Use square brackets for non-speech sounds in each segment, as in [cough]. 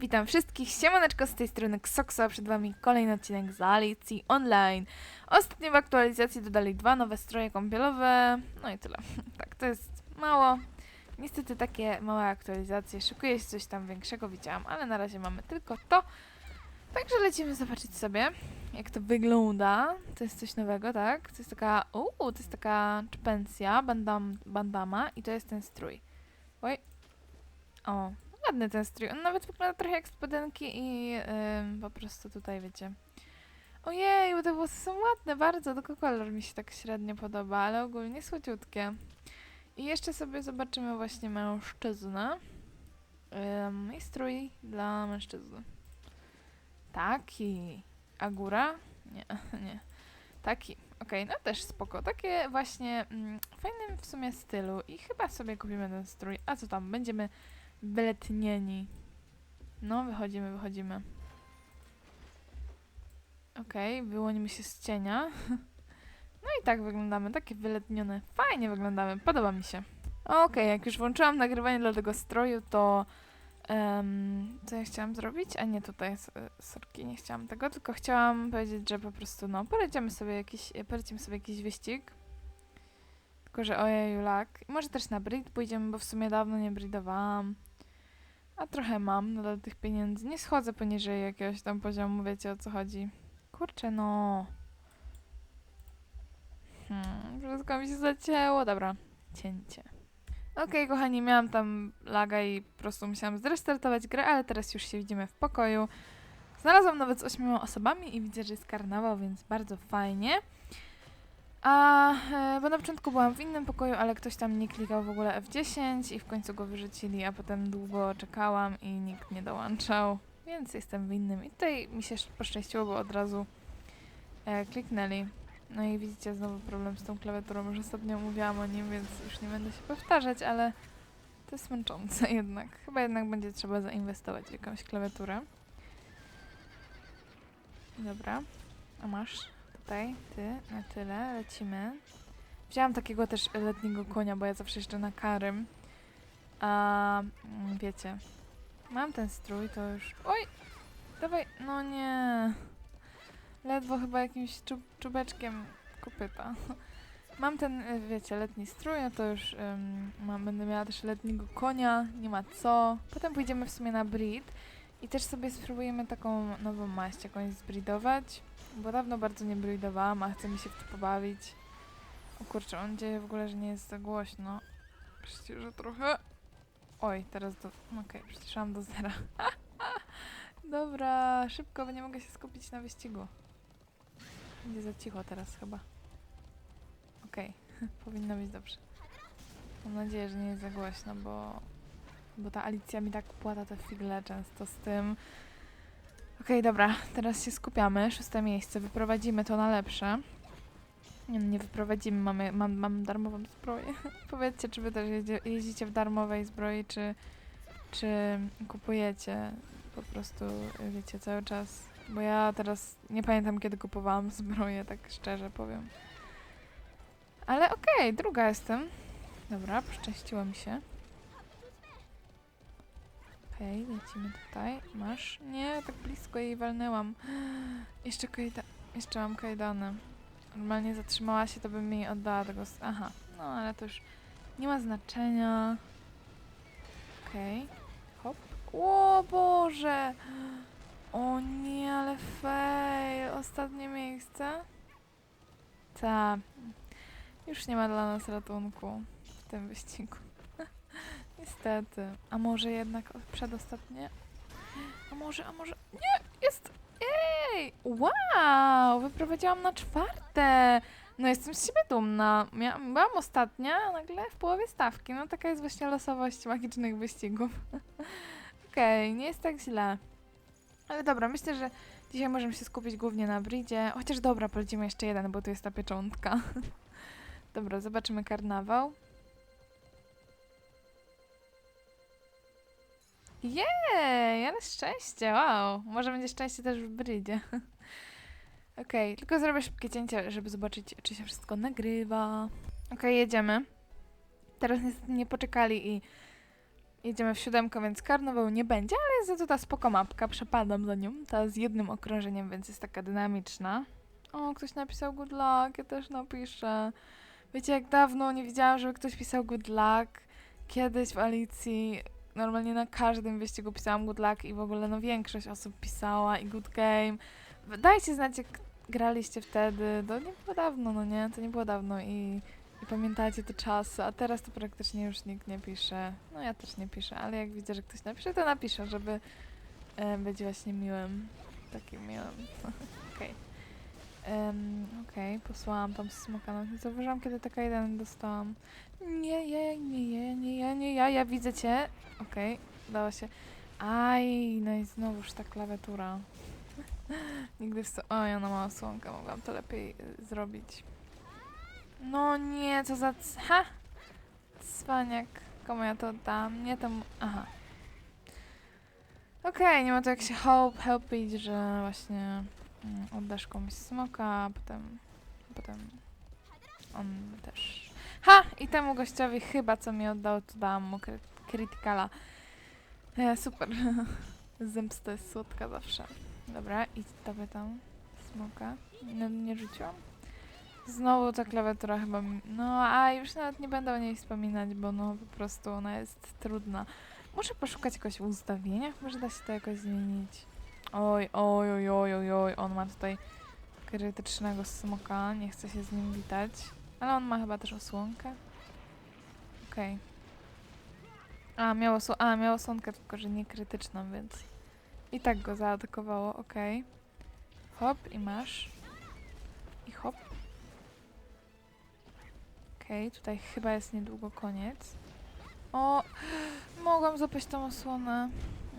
Witam wszystkich, siemaneczko z tej strony Xoksa, przed wami kolejny odcinek z Alicji Online. Ostatnio w aktualizacji dodali dwa nowe stroje kąpielowe, no i tyle. [laughs] Tak, to jest mało. Niestety takie małe aktualizacje, szykuje się coś tam większego, widziałam, ale na razie mamy tylko to. Także lecimy zobaczyć sobie, jak to wygląda. To jest coś nowego, tak? To jest taka, uuu, to jest taka czpensja, bandam, bandama i to jest ten strój. Oj. O, ładny ten strój. On nawet wygląda trochę jak spodenki i ym, po prostu tutaj wiecie. Ojej, bo te włosy są ładne bardzo, tylko kolor mi się tak średnio podoba, ale ogólnie słodziutkie. I jeszcze sobie zobaczymy właśnie mężczyznę. Ym, I strój dla mężczyzny. Taki. A góra? Nie, [laughs] nie. Taki. Okej, no też spoko. Takie właśnie mm, fajnym w sumie stylu. I chyba sobie kupimy ten strój. A co tam? Będziemy wyletnieni. No, wychodzimy, wychodzimy. Okej, wyłonimy się z cienia. [laughs] No i tak wyglądamy, takie wyletnione. Fajnie wyglądamy, podoba mi się. Okej, jak już włączyłam nagrywanie dla tego stroju, to... em, co ja chciałam zrobić? A nie tutaj, sorki, nie chciałam tego, tylko chciałam powiedzieć, że po prostu, no, polecimy sobie jakiś, polecimy sobie jakiś wyścig. Tylko, że ojeju, lak. Może też na breed pójdziemy, bo w sumie dawno nie breedowałam. A trochę mam nadal tych pieniędzy. Nie schodzę poniżej jakiegoś tam poziomu, wiecie o co chodzi. Kurczę, no. Hmm, wszystko mi się zacięło. Dobra, cięcie. Okej, kochani, miałam tam laga i po prostu musiałam zrestartować grę, ale teraz już się widzimy w pokoju. Znalazłam nawet z ośmioma osobami i widzę, że jest karnawał, więc bardzo fajnie. A, e, bo na początku byłam w innym pokoju, ale ktoś tam nie klikał w ogóle F10 i w końcu go wyrzucili, a potem długo czekałam i nikt nie dołączał, więc jestem w innym. I tutaj mi się sz- poszczęściło, bo od razu e, kliknęli. No i widzicie znowu problem z tą klawiaturą, już ostatnio mówiłam o nim, więc już nie będę się powtarzać, ale to jest męczące [laughs] jednak. Chyba jednak będzie trzeba zainwestować w jakąś klawiaturę. Dobra, a masz tutaj, ty, na tyle, lecimy. Wzięłam takiego też letniego konia, bo ja zawsze jeszcze na karym. A mm, wiecie, mam ten strój, to już... Oj! Dawaj, no nie. Ledwo chyba jakimś czub, czubeczkiem kopyta. [laughs] Mam ten, y, wiecie, letni strój, no to już mam, będę miała też letniego konia, nie ma co. Potem pójdziemy w sumie na breed i też sobie spróbujemy taką nową maść jakąś zbreedować, bo dawno bardzo nie breedowałam, a chcę mi się w to pobawić. O kurczę, on dzieje w ogóle, że nie jest za głośno. Przecież, że trochę... Oj, teraz do... Okej, przyciszałam do zera. [laughs] Dobra, szybko, bo nie mogę się skupić na wyścigu. Będzie za cicho teraz chyba. Okej, [laughs] powinno być dobrze. Mam nadzieję, że nie jest za głośno, bo, bo ta Alicja mi tak płata te figle często z tym. Okej, dobra, teraz się skupiamy. Szóste miejsce, wyprowadzimy to na lepsze. Nie, nie wyprowadzimy, mamy, mam, mam darmową zbroję. [laughs] Powiedzcie, czy wy też jeździ, jeździcie w darmowej zbroi, czy, czy kupujecie po prostu, wiecie, cały czas. Bo ja teraz nie pamiętam, kiedy kupowałam zbroję, tak szczerze powiem. Ale okej, druga jestem. Dobra, poszczęściło mi się. Okej, lecimy tutaj. Masz? Nie, tak blisko jej walnęłam. [gasps] Jeszcze kajda... Jeszcze mam kajdany. Normalnie zatrzymała się, to bym jej oddała tego... Aha, no ale to już nie ma znaczenia. Okej. Hop. O Boże! [gasps] O nie, ale fail. Ostatnie miejsce. Ta. Już nie ma dla nas ratunku w tym wyścigu. Niestety. A może jednak przedostatnie? A może, a może... Nie! Jest! Ej! Wow! Wyprowadziłam na czwarte! No jestem z siebie dumna. Mia byłam ostatnia, a nagle w połowie stawki. No taka jest właśnie losowość magicznych wyścigów. [laughs] Okej, nie jest tak źle. Ale dobra, myślę, że dzisiaj możemy się skupić głównie na bridzie. Chociaż dobra, polecimy jeszcze jeden, bo tu jest ta pieczątka. [laughs] dobra, zobaczymy karnawał. Jej, ale szczęście, wow. Może będzie szczęście też w bridzie. [laughs] Okej, tylko zrobię szybkie cięcie, żeby zobaczyć, czy się wszystko nagrywa. Okej, jedziemy. Teraz niestety nie poczekali i Jedziemy w siódemkę, więc karnawał nie będzie, ale jest za to ta spoko mapka, przepadam za nią. Ta z jednym okrążeniem, więc jest taka dynamiczna. O, ktoś napisał good luck, ja też napiszę. Wiecie, jak dawno nie widziałam, żeby ktoś pisał good luck. Kiedyś w Alicji normalnie na każdym wyścigu pisałam good luck i w ogóle no większość osób pisała i good game. Dajcie znać, jak graliście wtedy. To nie było dawno, no nie? To nie było dawno i, i pamiętacie te czasy, a teraz to praktycznie już nikt nie pisze. No ja też nie piszę, ale jak widzę, że ktoś napisze, to napiszę, żeby e, być właśnie miłym. Takim miłym. [laughs] Okej. Em, Okej, posłałam tam smoka. Nie zauważyłam, kiedy taka jeden dostałam. Nie, ja, nie, ja, nie, ja, nie, ja, ja widzę cię. Okej, udało się. Aj, no i znowuż ta klawiatura. [laughs] Nigdy w sto... Oj, ona ma osłonkę, mogłam to lepiej y, zrobić. No nie, co za... Ha! Cwaniak. Komu ja to oddam? Nie tam... Aha. Okej, nie ma to jak się help, helpić, że właśnie oddasz komuś smoka, a potem... potem... On też... Ha! I temu gościowi chyba co mi oddał, to dałam mu kry krytykala. E, super. [laughs] Zemsta jest słodka zawsze. Dobra, idź dawaj tam smoka. No, nie rzuciłam? Znowu ta klawiatura chyba... mi- No, a już nawet nie będę o niej wspominać, bo no po prostu ona jest trudna. Muszę poszukać jakoś w ustawieniach, może da się to jakoś zmienić. Oj, oj, oj, oj, oj, oj, on ma tutaj krytycznego smoka, nie chcę się z nim witać. Ale on ma chyba też osłonkę. Okej. A, miał, osło- a, miał osłonkę, tylko że nie krytyczną, więc i tak go zaatakowało, okej. Hop i masz. I hop. Okej, tutaj chyba jest niedługo koniec. O, mogłam złapać tą osłonę.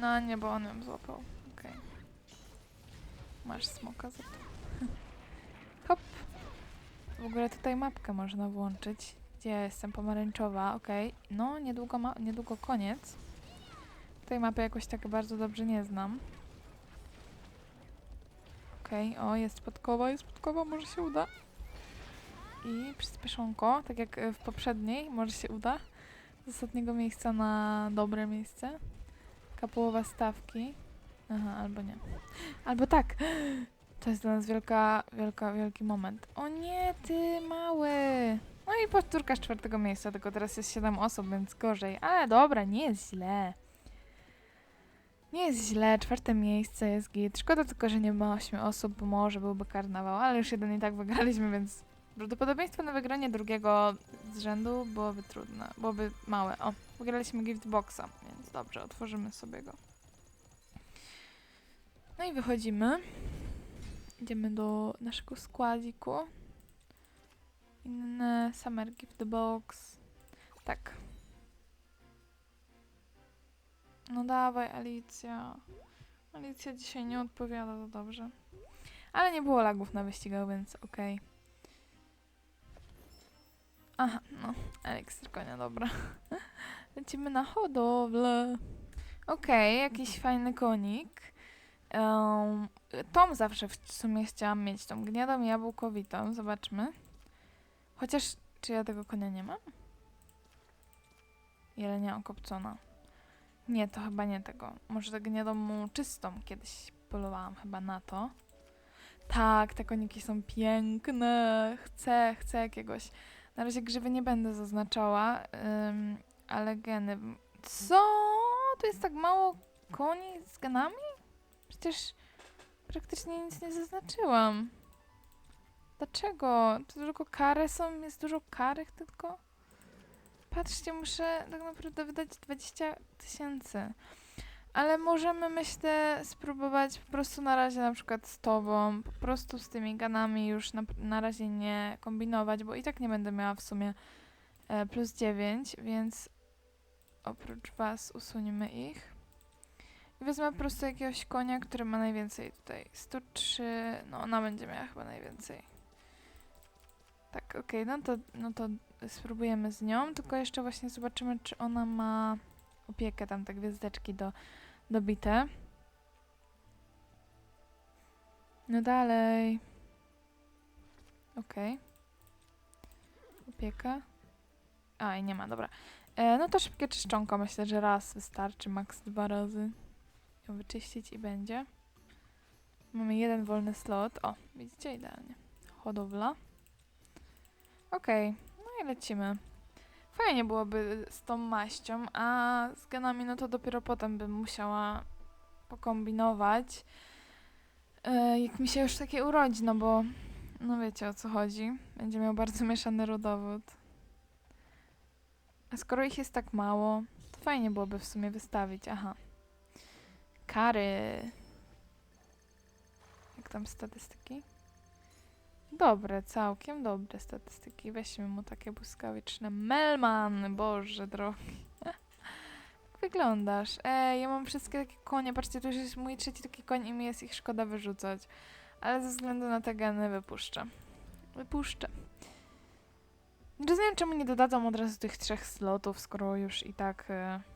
No nie, bo on ją złapał. Masz smoka za to. [laughs] Hop. W ogóle tutaj mapkę można włączyć, gdzie ja jestem pomarańczowa, okej. No, niedługo, ma- niedługo koniec. Tej mapy jakoś tak bardzo dobrze nie znam. Okej, o, jest podkowa, jest podkowa, może się uda. I przyspieszonko, tak jak e, w poprzedniej, może się uda. Z ostatniego miejsca na dobre miejsce. Kapułowa stawki. Aha, albo nie. Albo tak. To jest dla nas wielka, wielka, wielki moment. O nie, ty mały! No i powtórka z czwartego miejsca, tylko teraz jest 7 osób, więc gorzej. Ale dobra, nie jest źle. Nie jest źle, czwarte miejsce jest git. Szkoda tylko, że nie ma 8 osób, bo może byłby karnawał, ale już jeden i tak wygraliśmy, więc prawdopodobieństwo na wygranie drugiego z rzędu byłoby trudne, byłoby małe. O, wygraliśmy gift boxa, więc dobrze, otworzymy sobie go. No i wychodzimy. Idziemy do naszego składziku. Inne Summer Gift Box. Tak. No dawaj, Alicja. Alicja dzisiaj nie odpowiada za dobrze. Ale nie było lagów na wyścigach, więc okej. Aha, no. Konia, dobra. [laughs] Lecimy na hodowlę. Okej, jakiś fajny konik. Um, tą zawsze w sumie chciałam mieć, tą gniadą jabłkowitą. Zobaczmy. Chociaż, czy ja tego konia nie mam? Jelenia okopcona. Nie, to chyba nie tego. Może tę gniadą czystą kiedyś polowałam chyba na to. Tak, te koniki są piękne. Chcę, chcę jakiegoś. Na razie grzywy nie będę zaznaczała, ym, ale geny. Co? To jest tak mało koni z genami? Przecież praktycznie nic nie zaznaczyłam. Dlaczego? To tylko kary są? Jest dużo karek tylko? Patrzcie, muszę tak naprawdę wydać 20 tysięcy. Ale możemy, myślę, spróbować po prostu na razie na przykład z tobą, po prostu z tymi ganami już na, na razie nie kombinować, bo i tak nie będę miała w sumie e, plus 9, więc oprócz was usuniemy ich. Wezmę po prostu jakiegoś konia, który ma najwięcej tutaj. 103, no ona będzie miała chyba najwięcej. Tak, okej, no, to, no to spróbujemy z nią, tylko jeszcze właśnie zobaczymy, czy ona ma opiekę, tam te gwiazdeczki do, dobite. No dalej. Okej. Opieka. A, i nie ma, dobra. E, no to szybkie czyszczonko, myślę, że raz wystarczy, maks dwa razy. Ją wyczyścić i będzie. Mamy jeden wolny slot. O, widzicie, idealnie. Hodowla. Okej, no i lecimy. Fajnie byłoby z tą maścią, a z genami no to dopiero potem bym musiała pokombinować. E, jak mi się już takie urodzi, no bo no wiecie o co chodzi. Będzie miał bardzo mieszany rodowód. A skoro ich jest tak mało, to fajnie byłoby w sumie wystawić. Aha. Kary. Jak tam statystyki? Dobre, całkiem dobre statystyki. Weźmy mu takie błyskawiczne. Melman! Boże drogi. [laughs] Jak wyglądasz? Ej, ja mam wszystkie takie konie. Patrzcie, to już jest mój trzeci taki koń i mi jest ich szkoda wyrzucać. Ale ze względu na te geny wypuszczę. Wypuszczę. Rozumiem, czemu nie dodadzą od razu tych trzech slotów, skoro już i tak... e,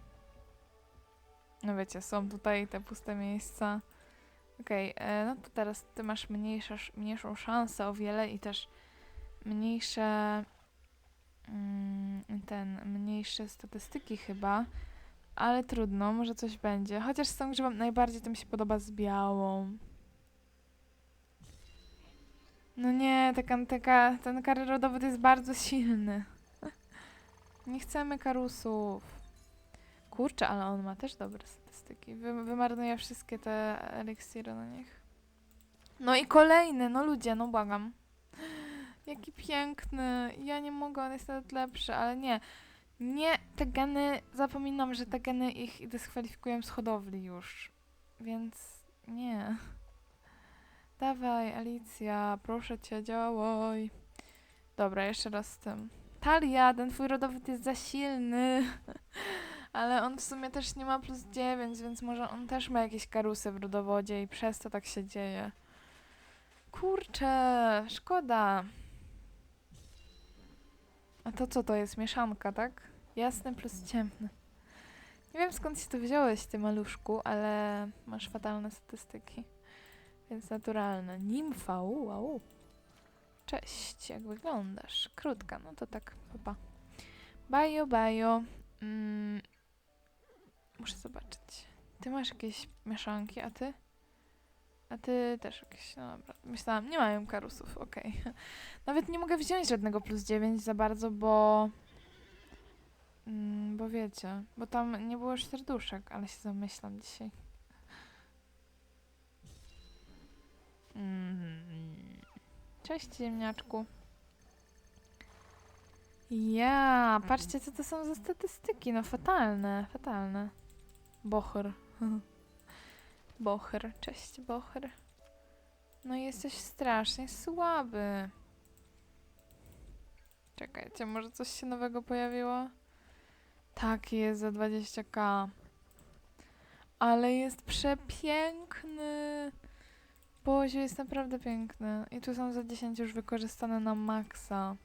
No wiecie, są tutaj te puste miejsca. Okej, e, no to teraz ty masz mniejsza, mniejszą szansę o wiele i też mniejsze... mm, Ten, mniejsze statystyki chyba. Ale trudno, może coś będzie. Chociaż z tą grzybem najbardziej to mi się podoba z białą. No nie, taka, taka, ten kary jest bardzo silny. [laughs] Nie chcemy karusów. Kurczę, ale on ma też dobre statystyki. Wy, wymarnuję wszystkie te eliksiry na nich. No i kolejny, no ludzie, no błagam. Jaki piękny. Ja nie mogę, on jest nawet lepszy, ale nie. Nie, te geny, zapominam, że te geny ich dyskwalifikują z hodowli już. Więc nie. Dawaj, Alicja, proszę cię, działaj. Dobra, jeszcze raz z tym. Talia, ten twój rodowód jest za silny. [laughs] Ale on w sumie też nie ma plus 9, więc może on też ma jakieś karusy w rodowodzie i przez to tak się dzieje. Kurczę, szkoda. A to co to jest? Mieszanka, tak? Jasny plus ciemny. Nie wiem skąd się to wziąłeś, ty maluszku, ale masz fatalne statystyki. Więc naturalne. Nimfa, au. Cześć, jak wyglądasz? Krótka, no to tak, papa. Bajo, bajo. Mm, muszę zobaczyć. Ty masz jakieś mieszanki, a ty? A ty też jakieś, no dobra. Myślałam, nie mają karusów, okej. [laughs] Nawet nie mogę wziąć żadnego plus 9 za bardzo, bo... Mm, bo wiecie, bo tam nie było już serduszek, ale się zamyślam dzisiaj. Mhm. Cześć ziemniaczku. Ja, patrzcie co to są za statystyki, no fatalne, fatalne. Bocher. [laughs] Bocher, cześć Bocher. No jesteś strasznie słaby. Czekajcie, może coś się nowego pojawiło? Tak, jest za 20k. Ale jest przepiękny. Boziu jest naprawdę piękny. I tu są za 10 już wykorzystane na maksa.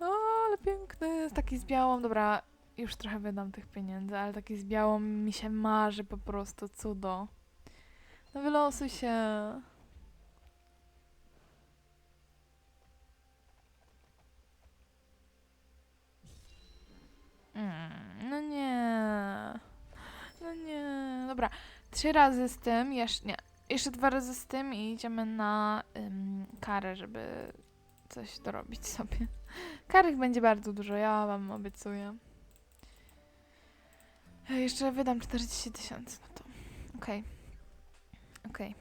O, ale piękny. Taki z białą. Dobra, już trochę wydam tych pieniędzy, ale taki z białą mi się marzy po prostu. Cudo. No wylosuj się. Mm, no nie. No nie. Dobra. Trzy razy z tym, jeszcze nie. Jeszcze dwa razy z tym i idziemy na ym, karę, żeby coś dorobić sobie. Karych będzie bardzo dużo, ja wam obiecuję. E, Jeszcze wydam 40 tysięcy, no to okej. Okej.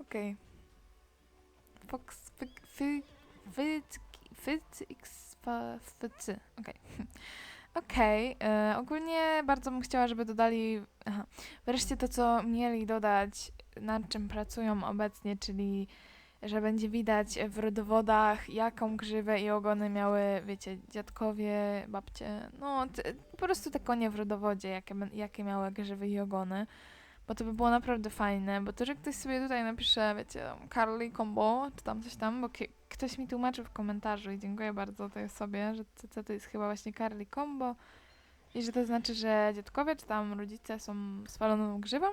Okej. Fox, fy, fy, fy, fy, fy, cy. Okej. Okej, e, ogólnie bardzo bym chciała, żeby dodali aha, wreszcie to, co mieli dodać, nad czym pracują obecnie, czyli że będzie widać w rodowodach, jaką grzywę i ogony miały, wiecie, dziadkowie, babcie, no po prostu te konie w rodowodzie, jakie, jakie miały grzywy i ogony. Bo to by było naprawdę fajne, bo to, że ktoś sobie tutaj napisze, wiecie, Carly Combo, czy tam coś tam, bo ktoś mi tłumaczył w komentarzu i dziękuję bardzo tej osobie, że to jest chyba właśnie Carly Combo i że to znaczy, że dziadkowie czy tam rodzice są spaloną grzywą.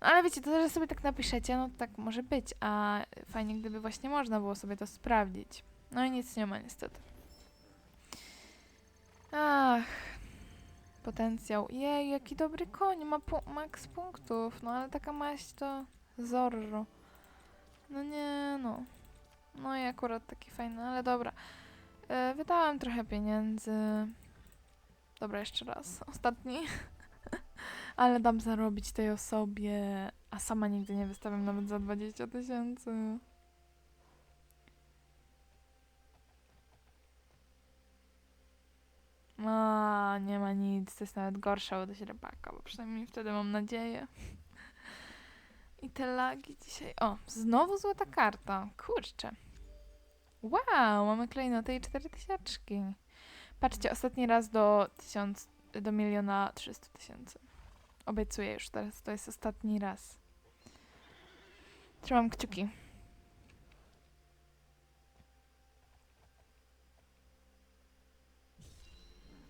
No ale wiecie, to, że sobie tak napiszecie, no to tak może być, a fajnie gdyby właśnie można było sobie to sprawdzić. No i nic nie ma niestety. Ach, potencjał. Jej, jaki dobry koń, ma pu- max punktów. No ale taka maść to Zorro. No nie, no. No i akurat taki fajny, ale dobra. E, wydałam trochę pieniędzy. Dobra, jeszcze raz. Ostatni. [laughs] ale dam zarobić tej osobie, a sama nigdy nie wystawiam nawet za 20 tysięcy. A, nie ma nic, to jest nawet gorsza od źrebaka, bo przynajmniej wtedy mam nadzieję. I te lagi dzisiaj. O, znowu złota karta. Kurczę. Wow, mamy klejnotę i cztery tysiaczki. Patrzcie, ostatni raz do tysiąc, do miliona trzystu tysięcy. Obiecuję już teraz, to jest ostatni raz. Trzymam kciuki.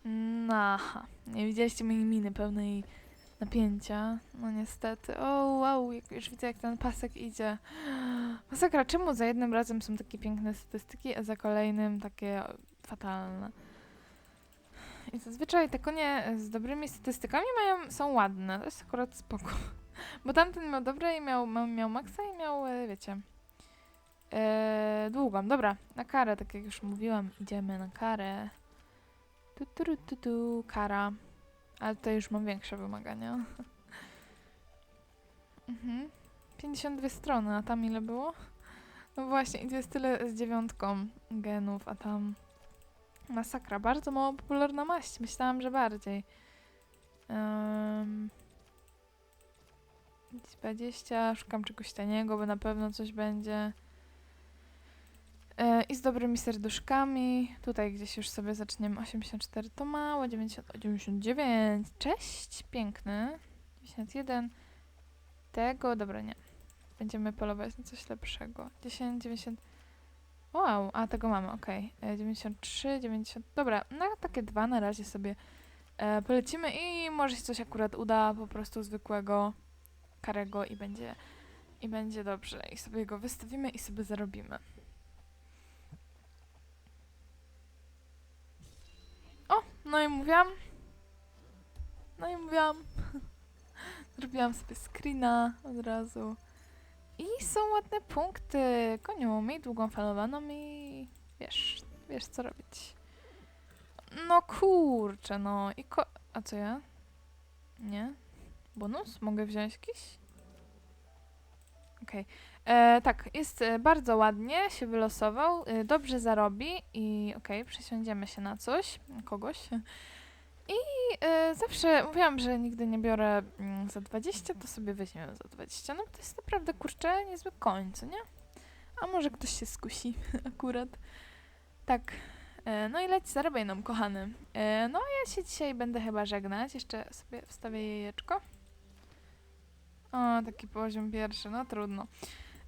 No, aha. Nie widzieliście mojej miny pełnej napięcia. No niestety. O, wow, już widzę, jak ten pasek idzie. Masakra, czemu za jednym razem są takie piękne statystyki, a za kolejnym takie fatalne? I zazwyczaj te konie z dobrymi statystykami mają, są ładne. To jest akurat spoko. [laughs] Bo tamten miał dobre i miał, miał, maksa i miał, e, wiecie, e, długą. Dobra, na karę, tak jak już mówiłam, idziemy na karę. Tu, tu, tu, tu, kara. Ale tutaj już mam większe wymagania. [laughs] mhm. 52 strony, a tam ile było? No właśnie, i to jest tyle z dziewiątką genów, a tam masakra. Bardzo mało popularna maść. Myślałam, że bardziej. Um, 20, szukam czegoś taniego, bo na pewno coś będzie. E, I z dobrymi serduszkami. Tutaj gdzieś już sobie zaczniemy. 84 to mało, 90, o, 99. Cześć, piękny. 91. Tego, dobra, nie. Będziemy polować na coś lepszego. 10, 90. Wow, a tego mamy, okej. E, 93, 90. Dobra, na takie dwa na razie sobie e, polecimy i może się coś akurat uda, po prostu zwykłego karego i będzie, i będzie dobrze. I sobie go wystawimy i sobie zarobimy. O, no i mówiłam. No i mówiłam. [laughs] Zrobiłam sobie screena od razu. I są ładne punkty. Koniu, miej długą falowaną i wiesz, wiesz co robić. No kurczę, no i ko... A co ja? Nie? Bonus? Mogę wziąć jakiś? Okej. E, Tak, jest e, bardzo ładnie, się wylosował, e, dobrze zarobi i okej, przesiądziemy się na coś, kogoś. I e, zawsze mówiłam, że nigdy nie biorę mm, za 20, to sobie weźmiemy za 20. No to jest naprawdę, kurczę, niezły koń, co nie? A może ktoś się skusi [laughs] akurat. Tak. E, no i leć zarabiaj nam, kochany. E, no ja się dzisiaj będę chyba żegnać. Jeszcze sobie wstawię jajeczko. O, taki poziom pierwszy, no trudno.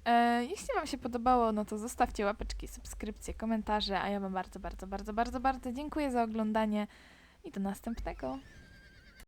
E, jeśli Wam się podobało, no to zostawcie łapeczki, subskrypcje, komentarze, a ja Wam bardzo, bardzo, bardzo, bardzo, bardzo dziękuję za oglądanie i do następnego.